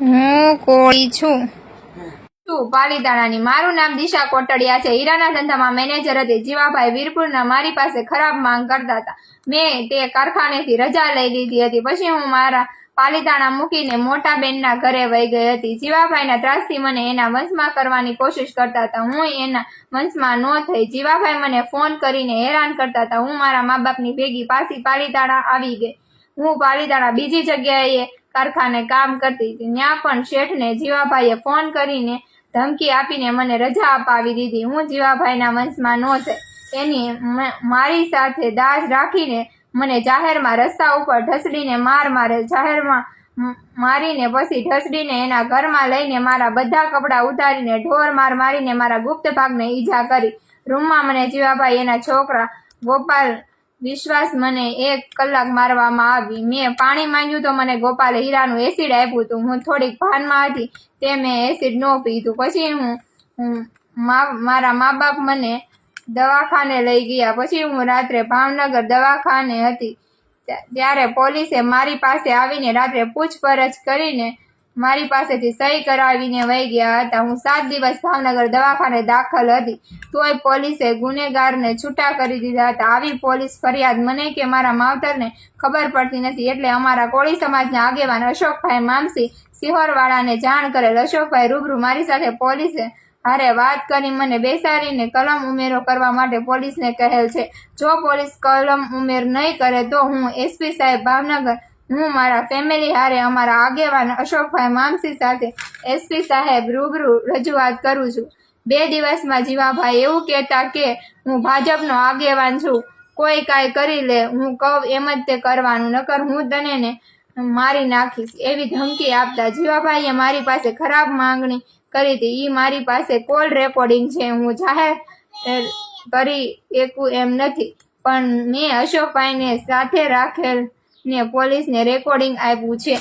હું કોળી છું. તું પાલીતાણાની, મારું નામ દિશા કોટડિયા છે. હીરાના ધંધામાં મેનેજર હતી. જીવાભાઈ વીરપુરના મારી પાસે ખરાબ માંગ કરતા હતા. મેં તે કારખાનેથી રજા લઈ લીધી હતી. પછી હું મારા પાલીતાણા મૂકીને મોટા બેનના ઘરે વહી ગઈ હતી. જીવાભાઈના ત્રાસથી મને એના વંશમાં કરવાની કોશિશ કરતા હતા. હું એના વંશમાં ન થઈ. જીવાભાઈ મને ફોન કરીને હેરાન કરતા હતા. હું મારા મા બાપની ભેગી પાછી પાલીતાણા આવી ગઈ. હું પાલીતાણા બીજી જગ્યાએ કારખાને કામ કરતી ત્યાં પણ શેઠને જીવાભાઈએ ફોન કરીને ધમકી આપીને મને રજા અપાવી દીધી. હું જીવાભાઈના વંશમાં ન થઈ. એની મારી સાથે દાજ રાખીને મને જાહેરમાં રસ્તા ઉપર ઢસડીને માર મારે, જાહેરમાં મારીને પછી ઢસડીને એના ઘરમાં લઈને મારા બધા કપડાં ઉતારીને ઢોર માર મારીને મારા ગુપ્ત ભાગને ઈજા કરી. રૂમમાં મને જીવાભાઈ એના છોકરા ગોપાલ વિશ્વાસ મને એક કલાક મારવામાં આવી. મેં પાણી માંગ્યું તો મને ગોપાલે હીરાનું એસિડ આપ્યું હતું. હું થોડીક ભાનમાં હતી, તે મેં એસિડ ન પીધું. પછી હું મારા મા બાપ મને દવાખાને લઈ ગયા. પછી હું રાત્રે ભાવનગર દવાખાને હતી. ત્યારે પોલીસે મારી પાસે આવીને રાત્રે પૂછપરછ કરીને મારી પાસેથી સહી કરાવીને વહી ગયા હતા. હું સાત દિવસ ભાવનગર દવાખાને દાખલ હતી. તોય પોલીસે ગુનેગારને છૂટા કરી દીધા હતા. આવી પોલીસ ફરિયાદ મને કે મારા માવતરને ખબર પડતી નથી એટલે અમારા કોળી સમાજના આગેવાન અશોકભાઈ મામસી સિહોરવાળાને જાણ કરેલ. અશોકભાઈ રૂબરૂ મારી સાથે પોલીસે હારે વાત કરી મને બેસાડીને કલમ ઉમેરો કરવા માટે પોલીસને કહેલ છે. જો પોલીસ કલમ ઉમેર નહીં કરે તો હું એસપી સાહેબ ભાવનગર હું મારા ફેમિલી હારે અમારા આગેવાન અશોકભાઈ મામસી સાથે એસપી સાહેબ રૂબરૂ રજૂઆત કરું છું. બે દિવસમાં જીવાભાઈ એવું કહેતા કે હું ભાજપનો આગેવાન છું. કોઈ કાંઈ કરી લે, હું કહું એમ જ તે કરવાનું, નકર હું તને ને મારી નાખીશ. એવી ધમકી આપતા જીવાભાઈએ મારી પાસે ખરાબ માંગણી કરી હતી. એ મારી પાસે કોલ રેકોર્ડિંગ છે, હું જાહેર કરી એકું એમ નથી. પણ મેં અશોકભાઈને સાથે રાખેલ ને પોલીસને રેકોર્ડિંગ આપ્યું છે.